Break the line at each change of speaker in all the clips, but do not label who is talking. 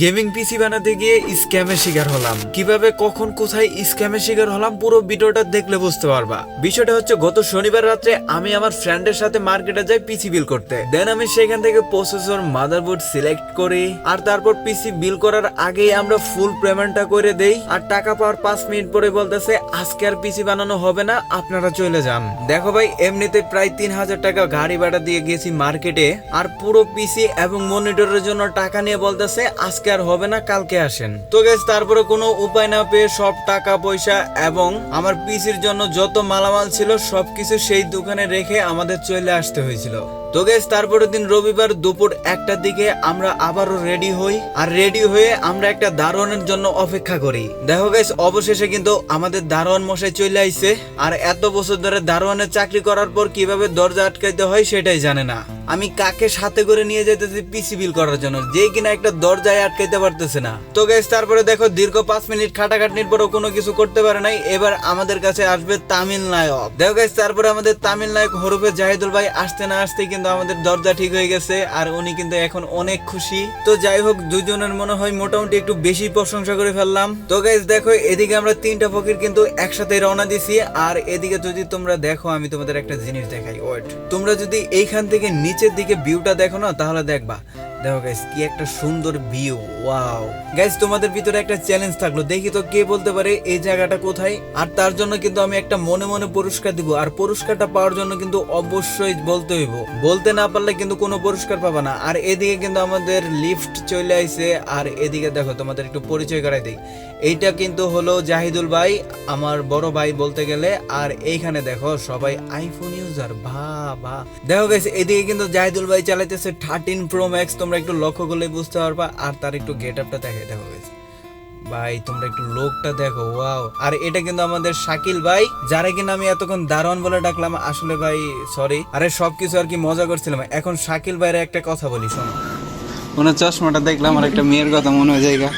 Gaming পিসি বানাতে গিয়ে স্ক্যামের শিকার হলাম। কীভাবে, কখন, কোথায় স্ক্যামের শিকার হলাম পুরো ভিডিওটা দেখলে বুঝতে পারবা। বিষয়টা হচ্ছে, গত শনিবার রাত্রে আমি আমার ফ্রেন্ডের সাথে মার্কেটে যাই পিসি বিল করতে। দেন আমি সেখান থেকে প্রসেসর মাদারবোর্ড সিলেক্ট করি, আর তারপর পিসি বিল করার আগেই আমরা ফুল পেমেন্টটা করে দেই। আর টাকা পাওয়ার পাঁচ মিনিট পরে বলতেছে, আজকে আর পিসি বানানো হবে না, আপনারা চলে যান। দেখো ভাই, এমনিতে প্রায় তিন হাজার টাকা গাড়ি ভাড়া দিয়ে গেছি মার্কেটে। আর পুরো পিসি এবং মনিটরের জন্য টাকা নিয়ে বলতেছে, আজকে আর হবে না, কালকে আসেন। তো গেস তারপরে কোনো উপায় না পেয়ে সব টাকা, পয়সা এবং আমার পিসির জন্য যত মালামাল ছিল, সবকিছু সেই দোকানে রেখে আমাদের চলে আসতে হয়েছিল। তো গেস তারপরের দিন রবিবার দুপুর একটার দিকে আমরা আবারও রেডি হই। আর রেডি হয়ে আমরা একটা দারোয়ানের জন্য অপেক্ষা করি। দেখো গেস অবশেষে কিন্তু আমাদের দারোয়ান মশাই চলে আইছে। আর এত বছর ধরে দারোয়ানের চাকরি করার পর কীভাবে দরজা আটকাইতে হয় সেটাই জানে না। আমি কাকে সাথে করে নিয়ে যেতেছি পিসি বিল করার জন্য যে কিনা একটা দরজায় আটকাইতে পারতেছে না। তো গেস তারপরে দেখো, দীর্ঘ পাঁচ মিনিট খাটাখাটনির পরও কোনো কিছু করতে পারে নাই। এবার আমাদের কাছে আসবে তামিল নায়ক। দেখো গেস তারপরে আমাদের তামিল নায়ক হরফে জাহিদুল ভাই আসতে না আসতে কিন্তু আমাদের দরজা ঠিক হয়ে গেছে, আর উনি কিন্তু এখন অনেক খুশি। তো যাই হোক, দুজনের মনে হয় মোটামুটি একটু বেশি প্রশংসা করে ফেললাম। তো গাইজ দেখো, এদিকে আমরা তিনটা ফকির কিন্তু একসাথে রওনা দিছি, আর এদিকে যদি তোমরা দেখো, আমি তোমাদের একটা জিনিস দেখাই। ওয়েট, তোমরা যদি এইখান থেকে নিচের দিকে ভিউটা দেখো না, তাহলে দেখবা। দেখো গাইস কি একটা সুন্দর ভিউ ওয়াও গাইস তোমাদের ভিতরে একটা চ্যালেঞ্জ থাকল, দেখি তো কে বলতে পারে এই জায়গাটা কোথায়? আর তার জন্য কিন্তু আমি একটা মনে মনে পুরস্কার দিব, আর পুরস্কারটা পাওয়ার জন্য কিন্তু অবশ্যই বলতে হইব। বলতে না পারলে কিন্তু কোনো পুরস্কার পাবা না। আর এদিকে কিন্তু আমাদের লিফট চলে আইছে, আর এদিকে দেখো তোমাদের একটু পরিচয় করাই দিই। এইটা কিন্তু হলো জাহিদুল ভাই, আমার বড় ভাই বলতে গেলে। আর এইখানে দেখো সবাই আইফোন ইউজার ভা ভা দেখো গেছে এদিকে কিন্তু জাহিদুল ভাই চালাইতেছে থার্টিন প্রো ম্যাক্স তোমরা একটু লক্ষ্য করলে বুঝতে পারবা আর তার একটু গেট আপটা দেখে দেখো গেছে ভাই তোমরা একটু লোকটা দেখো ওয়াও আর এটা কিন্তু আমাদের শাকিল ভাই যারা কিনা আমি এতক্ষণ দারোয়ান বলে ডাকলাম আসলে ভাই সরি আরে সবকিছু আর কি মজা করছিলাম। এখন শাকিল ভাইয়ের একটা কথা বলি শোনো।
ওনার চশমাটা দেখলাম আর একটা মেয়ের কথা মনে হয় জায়গা।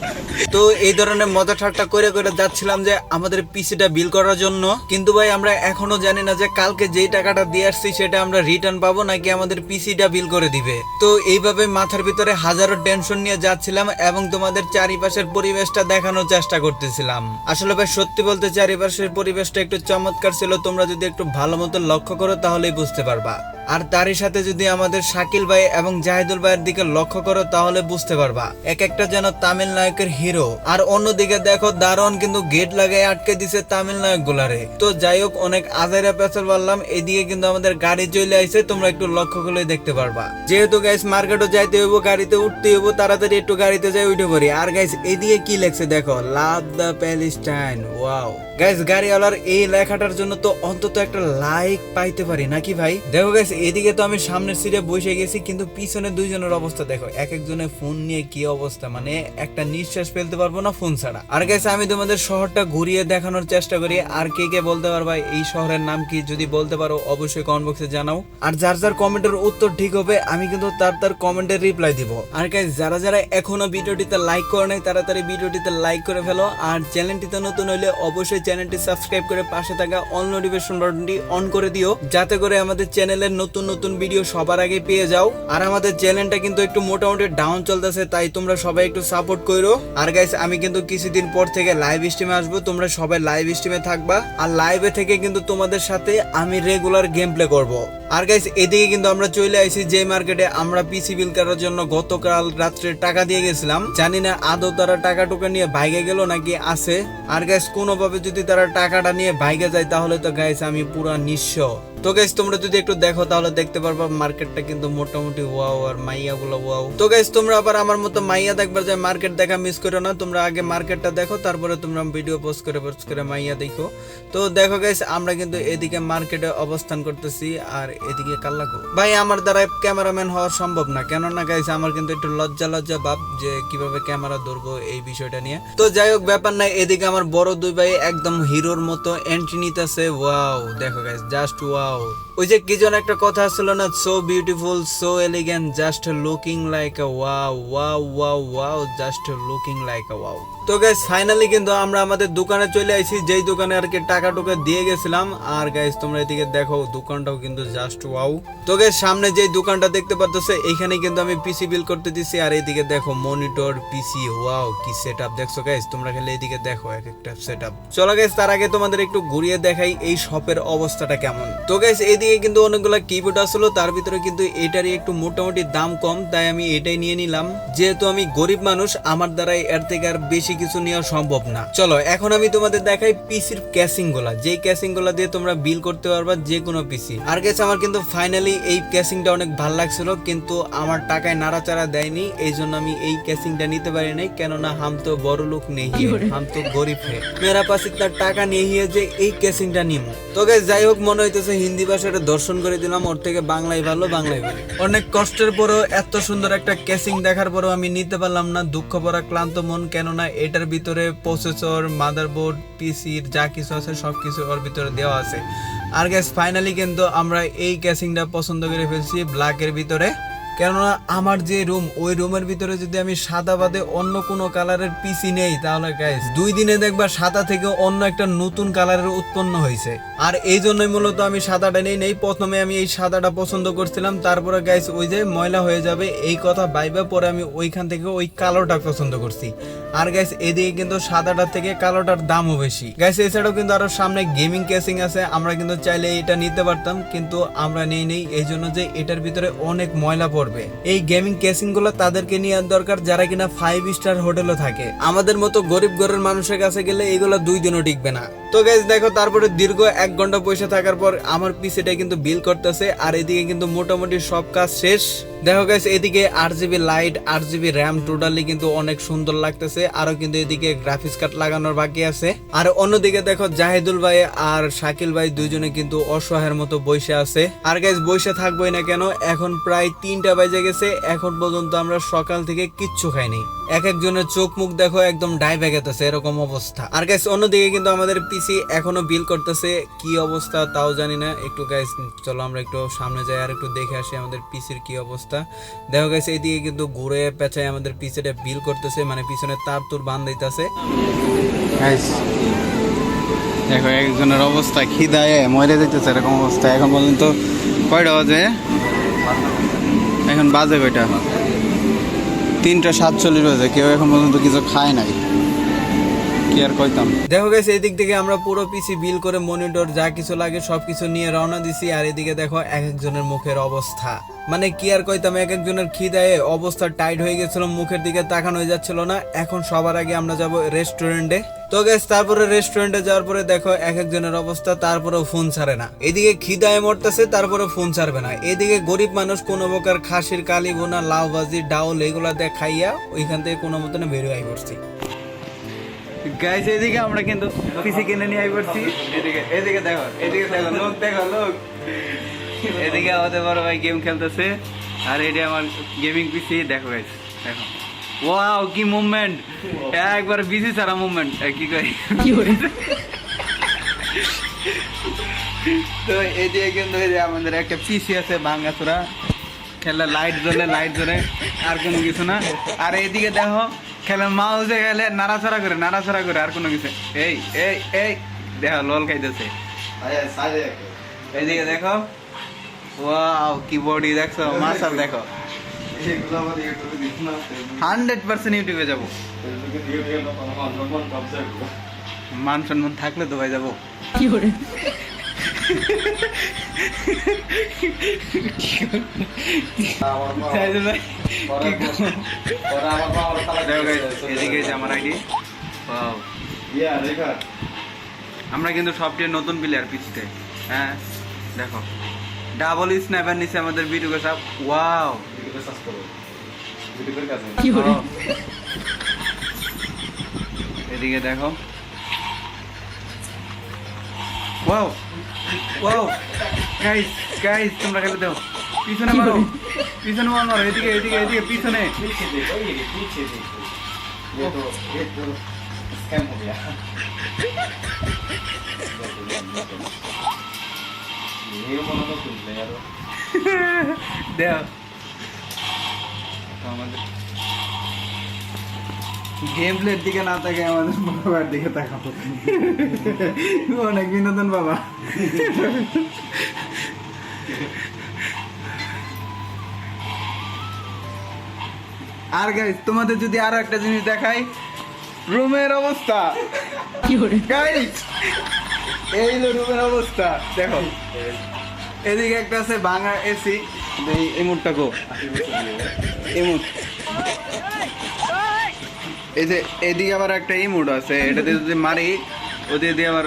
তো এই ধরনের মজা ঠাট্টা করে করে যাচ্ছিলাম যে আমাদের পিসিটা বিল করার জন্য। কিন্তু ভাই, আমরা এখনও জানি না যে কালকে যেই টাকাটা দিয়ে আসছি সেটা আমরা রিটার্ন পাবো নাকি আমাদের পিসিটা বিল করে দিবে। তো এইভাবে মাথার ভিতরে হাজারো টেনশন নিয়ে যাচ্ছিলাম এবং তোমাদের চারিপাশের পরিবেশটা দেখানোর চেষ্টা করতেছিলাম। আসলে ভাই, সত্যি বলতে চারিপাশের পরিবেশটা একটু চমৎকার ছিল। তোমরা যদি একটু ভালো মতো লক্ষ্য করো তাহলেই বুঝতে পারবা। আর তারই সাথে যদি আমাদের শাকিল ভাই এবং জাহিদুল ভাইয়ের দিকে লক্ষ্য করো, তাহলে বুঝতে পারবা। এক একটা যেন তামিল নায়কের হিরো। আর অন্যদিকে দেখো, দারোয়ান কিন্তু গেট লাগাই আটকে দিছে তামিল নায়ক গুলারে তো যাই হোক, অনেক আজাইরা পেছাল পারলাম। এদিকে কিন্তু আমাদের গাড়ি চলে আইছে, তোমরা একটু লক্ষ্য করলে দেখতে পারবা। যেহেতু গাইস মার্কেটও যাইতে হইব, গাড়িতে উঠতে হইব, তাড়াতাড়ি একটু গাড়িতে যাই উঠে পড়ি আর গাইস এদিকে কি লেখছে দেখো love the Palestine wow guys গাড়িওয়ালার এই লেখাটার জন্য তো অন্তত একটা লাইক পাইতে পারি, নাকি ভাই? দেখো গাইস এদিকে তো আমি সামনের সিটে বসে গেছি, কিন্তু পিছনে দুইজনের অবস্থা দেখো। এক একজনের ফোন নিয়ে কি অবস্থা? মানে একটা নিঃশ্বাস ফেলতে পারব না ফোন ছাড়া। আর গাইস আমি তোমাদের শহরটা ঘুরিয়ে দেখানোর চেষ্টা করি। আর কে কে বলতে পারবা, এই শহরের নাম কি? যদি বলতে পারো, অবশ্যই কমেন্ট বক্সে জানাও। আর যার যার কমেন্টের উত্তর ঠিক হবে, আমি কিন্তু তার তার কমেন্টের রিপ্লাই দিব। আর গাইস যারা যারা এখনও ভিডিওটিতে লাইক করে নাই, তাড়াতাড়ি ভিডিওটিতে লাইক করে ফেলো। আর চ্যানেলটিতে নতুন হলে অবশ্যই চ্যানেলটি সাবস্ক্রাইব করে পাশে থাকা অল নোটিফিকেশন বাটনটি অন করে দিও। যাতে করে আমাদের চ্যানেলের নতুন নতুন নতুন ভিডিও সবার আগে পেয়ে যাও। আর আমাদের চ্যানেলটা কিন্তু একটু মোটামুটি ডাউন চলতেছে, তাই তোমরা সবাই একটু সাপোর্ট করো আর গাইস আমি কিন্তু কিছুদিন পর থেকে লাইভ স্ট্রিমে আসব, তোমরা সবাই লাইভ স্ট্রিমে থাকবা। আর লাইভে থেকে কিন্তু তোমাদের সাথে আমি রেগুলার গেম প্লে করব। আর গাইস এদিকে কিন্তু আমরা চলে আইছি যে মার্কেটে আমরা পিসি বিল করার জন্য গতকাল রাত্রে টাকা দিয়ে গেছিলাম। জানি না আদৌ তারা টাকা টুকা নিয়ে ভাইগে গেল নাকি আছে। আর গাইস কোনোভাবে যদি তারা টাকাটা নিয়ে ভাইগে যায়, তাহলে তো গাইস আমি পুরা নিঃস্ব। তো গাইস তোমরা যদি একটু দেখো, তাহলে দেখতে পারবা মার্কেটটা কিন্তু মোটামুটি ওয়াও আর মাইয়া গুলো ওয়াও তো গাইস তোমরা আবার আমার মতো মাইয়া দেখবার যে মার্কেট দেখা মিস করো না। তোমরা আগে মার্কেটটা দেখো, তারপরে তোমরা ভিডিও পোস্ট করে পোস্ট করে মাইয়া দেখো। তো দেখো গাইস আমরা কিন্তু এদিকে মার্কেটে অবস্থান করতেছি। আর এদিকে কাল্লাকো ভাই, আমার দ্বারা ক্যামেরাম্যান হওয়া সম্ভব না। কেননা গাইস আমার কিন্তু একটু লজ্জা লজ্জা ভাব যে কীভাবে ক্যামেরা ধরবো এই বিষয়টা নিয়ে। তো যাই হোক, ব্যাপার নাই, এদিকে আমার বড় দুই ভাই একদম হিরোর মতো এন্ট্রি নিতেছে। ওয়াও দেখো গাইস জাস্ট ওয়াও ওই যে কি যেন একটা কথা ছিল না? So beautiful so elegant just looking like a wow wow wow wow just looking like a wow তো গাইস ফাইনালি কিন্তু আমরা আমাদের দোকানে চলে আইছি। যেই দোকানে আর কি টাকা টুকা দিয়ে গেছিলাম, আর গাইস তোমরা এদিকে দেখো, দোকানটাও কিন্তু জাস্ট ওয়াও তো গাইস সামনে যেই দোকানটা দেখতে পাচ্ছ এখানে কিন্তু আমি পিসি বিল করতে দিছি, আর এইদিকে দেখো মনিটর পিসি ওয়াও কি সেটআপ দেখছ গাইস তোমরা খালি এইদিকে দেখো এক একটা সেটআপ চলো গাইস তার আগে তোমাদের একটু ঘুরিয়ে দেখাই এই শপের অবস্থাটা কেমন। তো গাইস এইদিকে কিন্তু অনেকগুলো কিবোর্ড আসলো তার ভিতরে কিন্তু এটারই একটু মোটামুটি দাম কম তাই আমি এটাই নিয়ে নিলাম। যেহেতু আমি গরিব মানুষ আমার দ্বারাই এর থেকে আর বেশি কিছু নেওয়া সম্ভব না। চলো এখন আমি তোমাদের দেখাই পিসির ক্যাসিংগুলা যেই ক্যাসিংগুলা দিয়ে তোমরা বিল করতে পারবা যে কোনো পিসি আর গেছে আমার কিন্তু ফাইনালি এই ক্যাসিংটা অনেক ভালো লাগছিল কিন্তু আমার টাকায় নাড়াচাড়া দেয়নি এই জন্য আমি এই ক্যাসিংটা নিতে পারি নাই কেননা হাম তো বড় লোক নেই হাম তো গরিব হে। মেরা পাশে তার টাকা নিয়ে যে এই ক্যাসিংটা নিমু। তো যাই হোক, মনে হইতেছে হিন্দি ভাষাটা দর্শন করে দিলাম। ওর থেকে বাংলাই ভালো বাংলাই ভালো। অনেক কষ্টের পরেও এত সুন্দর একটা ক্যাসিং দেখার পরেও আমি নিতে পারলাম না। দুঃখ পড়া ক্লান্ত মন, কেননা এটার ভিতরে প্রসেসর মাদারবোর্ড পিসির যা কিছু আছে সব কিছু ওর ভিতরে দেওয়া আছে। আর গ্যাস ফাইনালি কিন্তু আমরা এই ক্যাসিংটা পছন্দ করে ফেলছি ব্ল্যাকের ভিতরে। কেননা আমার যে রুম, ওই রুমের ভিতরে যদি আমি সাদা বাদে অন্য কোনো কালারের পিসি নেই, তাহলে গাইস দুই দিনে দেখবা সাদা থেকে অন্য একটা নতুন কালারের উৎপন্ন হয়েছে। আর এই জন্যই মূলত আমি সাদাটা নেই নেই, প্রথমে আমি এই সাদাটা পছন্দ করছিলাম, তারপরে গাইস ওই যে ময়লা হয়ে যাবে, এই কথা ভাইবা পরে আমি ওইখান থেকে ওই কালোটা পছন্দ করছি। আর গাইস এদিকে কিন্তু সাদাটার থেকে কালোটার দামও বেশি। গাইস এছাড়াও কিন্তু আরও সামনে গেমিং কেসিং আছে, আমরা কিন্তু চাইলে এটা নিতে পারতাম, কিন্তু আমরা নেই নেই, এই জন্য যে এটার ভিতরে অনেক ময়লা পড়বে। এই গেমিং কেসিংগুলো তাদেরকে নেওয়ার দরকার, যারা কিনা ফাইভ স্টার হোটেলে থাকে। আমাদের মতো গরিব ঘরের মানুষের কাছে গেলে এগুলো দুই দিনও টিকবে না। তো গাইস দেখো, তারপরে দীর্ঘ এক ঘণ্টা পয়সা থাকার পর আমার পিসিটা কিন্তু বিল করতেছে, আর এদিকে কিন্তু মোটামুটি সব কাজ শেষ। দেখো গাইস এদিকে আট জিবি লাইট আট জিবি র্যাম টোটালি কিন্তু অনেক সুন্দর লাগতেছে। আরও কিন্তু এদিকে গ্রাফিক্স কার্ড লাগানোর বাকি আছে। আর অন্যদিকে দেখো জাহিদুল ভাই আর শাকিল ভাই দুজনে কিন্তু অসহায়ের মতো বসে আছে। আর গাইস বসে থাকবোই না কেন, এখন প্রায় তিনটা বাজে গেছে। এখন পর্যন্ত আমরা সকাল থেকে কিচ্ছু খাইনি। এক একজনের চোখ মুখ দেখো একদম ডাইভে গেতেছে এরকম অবস্থা। আর গাইস অন্যদিকে কিন্তু আমাদের পিসি এখনও বিল করতেছে, কি অবস্থা তাও জানি না। একটু গাইস চলো আমরা একটু সামনে যাই আর একটু দেখে আসি আমাদের পিসির কি অবস্থা। দেখো গাইস এইদিকে কিন্তু ঘুরে পেঁচায় আমাদের পিসিটা বিল করতেছে মানে পিছনে তার তুর বান দিতেছে।
দেখো একজনের অবস্থা খিদায় মরে যেতেছে এরকম অবস্থা। এখন পর্যন্ত কয়টা বাজে? এখন বাজে কয়টা? তিনটা সাতচল্লিশ বাজে, কেউ এখন পর্যন্ত কিছু খায় নাই। কি আর কইতাম?
দেখো গেছে এদিক দিক থেকে আমরা পুরো পিসি বিল করে মনিটর যা কিছু লাগে সব কিছু নিয়ে রওনা দিছি, আর এদিকে দেখো এক একজনের মুখের অবস্থা। মানে কি আর কইতাম এক একজনের খিদায়ে অবস্থা টাইট হয়ে গেছিল, মুখের দিকে তাকানো হয়ে যাচ্ছিল না। এখন সবার আগে আমরা যাব রেস্টুরেন্টে তো গেছ তারপরে রেস্টুরেন্টে যাওয়ার পরে দেখো এক একজনের অবস্থা, তারপরেও ফোন ছাড়ে না। এদিকে খিদায় মরতেছে তারপরে ফোন ছাড়বে না। এদিকে গরিব মানুষ কোনো প্রকার খাসির কালি বোনা লাউ ভাজি ডাউল এগুলা দিয়ে খাইয়া ওইখান থেকে কোনো মতনে বেরিয়ে আই পড়ছি। গাইস এদিকে আমরা কিন্তু পিসি কিনে নিয়ে আই পড়ছি। এদিকে এদিকে দেখো এদিকে দেখো, লোক দেখো, লোক। এদিকে আমাদের বড় ভাই গেম খেলতেছে। আর এটা আমার গেমিং পিসি দেখো গাইস দেখো। ওয়াও কি মুভমেন্ট একবার বিসি সারা মুভমেন্ট কি কই তো এদিকে কিন্তু এই যে আমাদের একটা পিসি আছে ভাঙ্গাচোরা। খেলে লাইট জ্বলে লাইট জ্বলে আর কোনো কিছু না। আর এদিকে দেখো খেলে মাউসে গেলে নাড়াচাড়া করে নাড়াচাড়া করে আর কোনো কিছু। এই এই এই দেখো লল খাইতেছে। এইদিকে দেখো। ওয়াও কি বডি দেখছ? মাসাল দেখো। হান্ড্রেড পার্সেন্ট ইউটিউবে যাব। মান সম্মান থাকলে তো ভাই যাব। কি আমরা কিন্তু সবচেয়ে নতুন প্লেয়ার পিছিতে হ্যাঁ দেখো। ডাবল স্ন্যাপার নিচে আমাদের ভিডিও সব। ওয়াও এদিকে দেখো। ওয়াও ওয়াও
গাইস গাইস তোমরা খেলে দাও। পিছনে মারো। পিছনে মারো। মারো এদিকে এদিকে এদিকে পিছনে।
पीछे
গেম প্লের দিকে না তাকে আমাদের বাবার দিকে তাকাবো। অনেক বিনোদন বাবা। আর গাইস তোমাদের যদি আরও একটা জিনিস দেখাই রুমের অবস্থা। গাইস এই হলো অবস্থা, দেখো। এদিকে একটা আছে ভাঙা এসি এই এমুটটা গো এমুট এই যে, এদিকে আবার একটা ইমুট আছে এটাতে যদি মারি ওদিকে দিয়ে আবার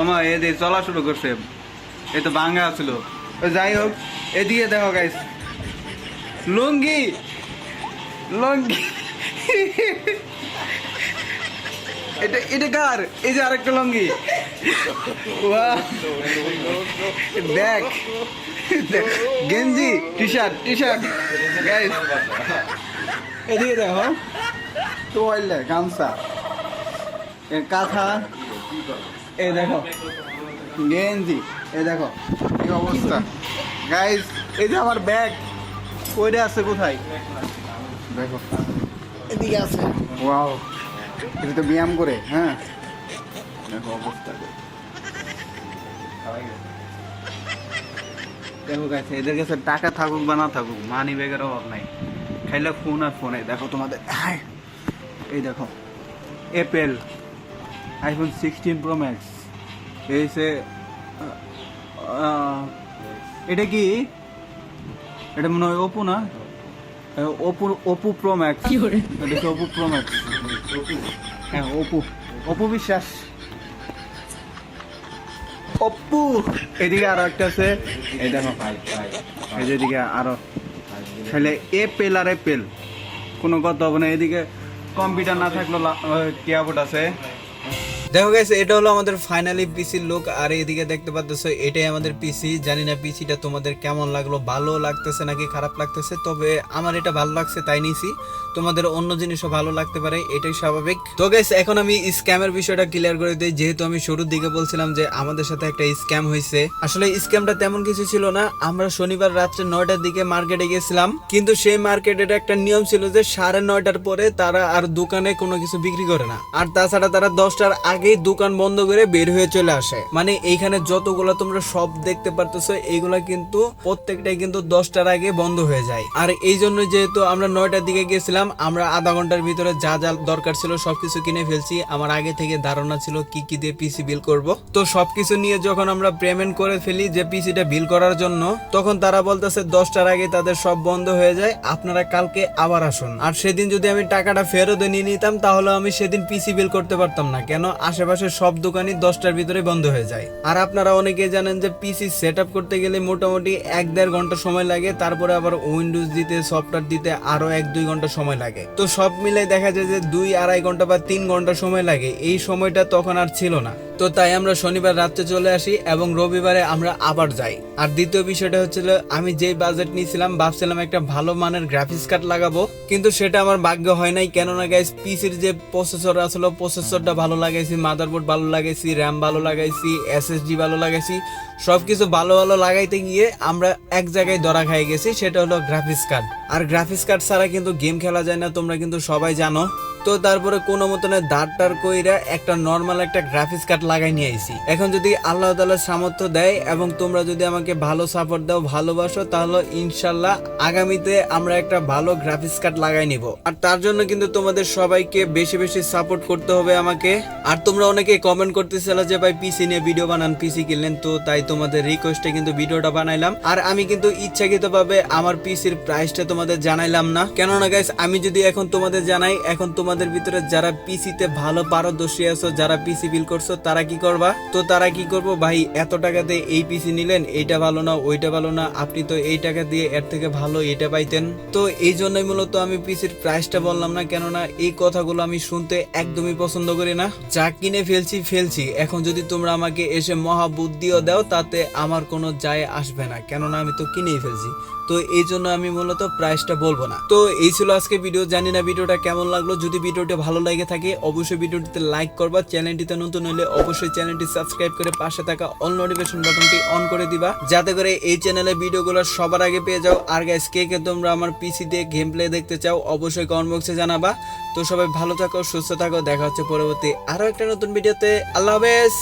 ওমা এদিকে চলা শুরু করছে। এই তো ভাঙা আছিল। যাই হোক, এদিকে দেখো গাইস লুঙ্গি! লুঙ্গি! এটা এটা কার? এই যে আরেকটা লুঙ্গি। ব্যাগ গেঞ্জি T shirt T shirt guys এদিকে দেখো তোয়াইলে গামছা। এ কাঁথা। এই দেখো। গেঞ্জি। এই দেখো। কি অবস্থা? গাইস এই যে আমার ব্যাগ কইরে আছে কোথায়? দেখো। এদিকে আছে। ওয়াও এটা তো ব্যায়াম করে হ্যাঁ? দেখো অবস্থা দেখো গাইছে এদের কাছে টাকা থাকুক বা না থাকুক মানি ব্যাগের অভাব নাই খাইলে ফোন আর ফোনে দেখো তোমাদের হাই, এই দেখো Apple iPhone sixteen pro max এই সে আহ, এটা কি এটা মনে হয় ওপো না ওপো ওপো প্রো ম্যাক্স এটা ওপো প্রো ম্যাক্স হ্যাঁ ওপো ওপো বিশ্বাস অপু এদিকে আরও একটা আছে। এই দেখো এই যে এদিকে আরও। তাহলে পেল আর এ পেল। কোনো কথা হবে না। এদিকে কম্পিউটার না থাকল কিয়াবোর্ড আছে।
দেখো গাইস এটা হলো আমাদের ফাইনালি পিসির লুক আর এদিকে দেখতে পাচ্ছ এটাই আমাদের পিসি জানি না পিসিটা তোমাদের কেমন লাগল, ভালো লাগতেছে নাকি খারাপ লাগতেছে, তবে আমার এটা ভালো লাগছে, তাই নিছি। তোমাদের অন্য জিনিসও ভালো লাগতে পারে, এটাই স্বাভাবিক। তো গাইস এখন আমি স্ক্যামের বিষয়টা ক্লিয়ার করে দিই, যেহেতু আমি শুরুর দিকে বলছিলাম যে আমাদের সাথে একটা স্ক্যাম হয়েছে। আসলে স্ক্যামটা তেমন কিছু ছিল না, আমরা শনিবার রাত্রে নয়টার দিকে মার্কেটে গেছিলাম, কিন্তু সেই মার্কেটের একটা নিয়ম ছিল যে সাড়ে নয়টার পরে তারা আর দোকানে কোনো কিছু বিক্রি করে না। আর তাছাড়া তারা দশটার আগেই দোকান বন্ধ করে বের হয়ে চলে আসে। মানে এইখানে যতগুলো তোমরা সব দেখতে পারতেছো, এইগুলা কিন্তু প্রত্যেকটাই কিন্তু দশটার আগে বন্ধ হয়ে যায়। আর এই জন্য যেহেতু আমরা নয়টার দিকে গেছিলাম, আমরা আধা ঘণ্টার ভিতরে যা যা দরকার ছিল সবকিছু কিনে ফেলছি। আমার আগে থেকে ধারণা ছিল কি কি দিয়ে পিসি বিল করব। তো সবকিছু নিয়ে যখন আমরা পেমেন্ট করে ফেলি যে পিসিটা বিল করার জন্য, তখন তারা বলতেছে দশটার আগে তাদের সব বন্ধ হয়ে যায়। আপনারা কালকে আবার আসুন। আর সেদিন যদি আমি টাকাটা ফেরত নিয়ে নিতাম তাহলে আমি সেদিন পিসি বিল করতে পারতাম না। কেন? আশেপাশে সব দোকানই দশটার ভিতরে বন্ধ হয়ে যায়। আর আপনারা অনেকেই জানেন যে পিসি সেট করতে গেলে মোটামুটি এক দেড় ঘণ্টা সময় লাগে, তারপরে আবার উইন্ডোজ দিতে সফটওয়্যার দিতে আরও এক দুই ঘণ্টা সময় লাগে। তো সব মিলে দেখা যায় যে দুই আড়াই ঘণ্টা বা তিন ঘণ্টা সময় লাগে, এই সময়টা তখন আর ছিল না। তো তাই আমরা শনিবার রাত্রে চলে আসি এবং রবিবারে আমরা আবার যাই। আর দ্বিতীয় বিষয়টা হচ্ছিল, আমি যেই বাজেট নিয়েছিলাম, ভাবছিলাম একটা ভালো মানের গ্রাফিক্স কার্ড লাগাবো, কিন্তু সেটা আমার ভাগ্য হয় নাই। কেননা গাইস পিসির যে প্রসেসর আসলে প্রসেসরটা ভালো লাগাইছি মাদারবোর্ড ভালো লাগাইছি র্যাম ভালো লাগাইছি এসএসডি ভালো লাগাইছি, সবকিছু ভালো ভালো লাগাইতে গিয়ে আমরা এক জায়গায় ধরা খাই গেছি, সেটা হলো গ্রাফিক্স কার্ড আর গ্রাফিক্স কার্ড ছাড়া কিন্তু গেম খেলা যায় না, তোমরা কিন্তু সবাই জানো। তো তারপরে কোনো মতনে দাঁড়টার কইরা একটা নর্মাল একটা গ্রাফিক্স কার্ড লাগাই নিয়ে আইছি। এখন যদি আল্লাহ তাআলা সামর্থ্য দেয় এবং তোমরা যদি আমাকে ভালো সাপোর্ট দাও, ভালোবাসো, তাহলে ইনশাল্লাহ আগামীতে আমরা একটা ভালো গ্রাফিক্স কার্ড লাগাই নিব। আর তার জন্য কিন্তু তোমাদের সবাইকে বেশি বেশি সাপোর্ট করতে হবে আমাকে। আর তোমরা অনেকে কমেন্ট করতেছিল যে, ভাই পিসি নিয়ে ভিডিও বানান পিসি কিনলেন। তো তাই তোমাদের রিকোয়েস্টে কিন্তু ভিডিওটা বানাইলাম। আর আমি কিন্তু ইচ্ছাকৃতভাবে আমার পিসির প্রাইসটা তোমাদের জানাইলাম না। কেননা গাইস আমি যদি এখন তোমাদের জানাই, এখন তোমাদের তোমাদের ভিতরে যারা পিসিতে ভালো পারদর্শী আছো, যারা পিসি বিল করছ, তারা কি করবা? তো তারা কি করব? ভাই, এত টাকাতে এই পিসি নিলেন, এইটা ভালো না, ওইটা ভালো না, আপনি তো এই টাকা দিয়ে এর থেকে ভালো এটা পাইতেন। তো এই জন্যই মূলত আমি পিসির প্রাইসটা বললাম না, কেননা এই কথাগুলো আমি শুনতে একদমই পছন্দ করি না। যা কিনে ফেলছি ফেলছি। এখন যদি তোমরা আমাকে এসে মহা বুদ্ধিও দাও, তাতে আমার কোনো যায় আসবে না, কেননা আমি তো কিনেই ফেলছি। তো এই জন্য আমি মূলত প্রাইসটা বলব না। তো এই ছিল আজকে ভিডিও, জানি না ভিডিওটা কেমন লাগল। যদি ভিডিওটা ভালো লাগে থাকে, অবশ্যই ভিডিওটিতে লাইক করবা, চ্যানেলটিতে নতুন হলে অবশ্যই চ্যানেলটি সাবস্ক্রাইব করে পাশে থাকা অল নোটিফিকেশন বাটনটি অন করে দিবা। যাতে করে এই চ্যানেলে ভিডিওগুলো সবার আগে পেয়ে যাও। আর গাইস কে কে তোমরা আমার পিসি দিয়ে গেম প্লে দেখতে চাও, অবশ্যই কমেন্ট বক্সে জানাবা। তো সবাই ভালো থাকো, সুস্থ থাকো, দেখা হচ্ছে পরবর্তী আরও একটা নতুন ভিডিওতে। আল্লাহ হাফেজ!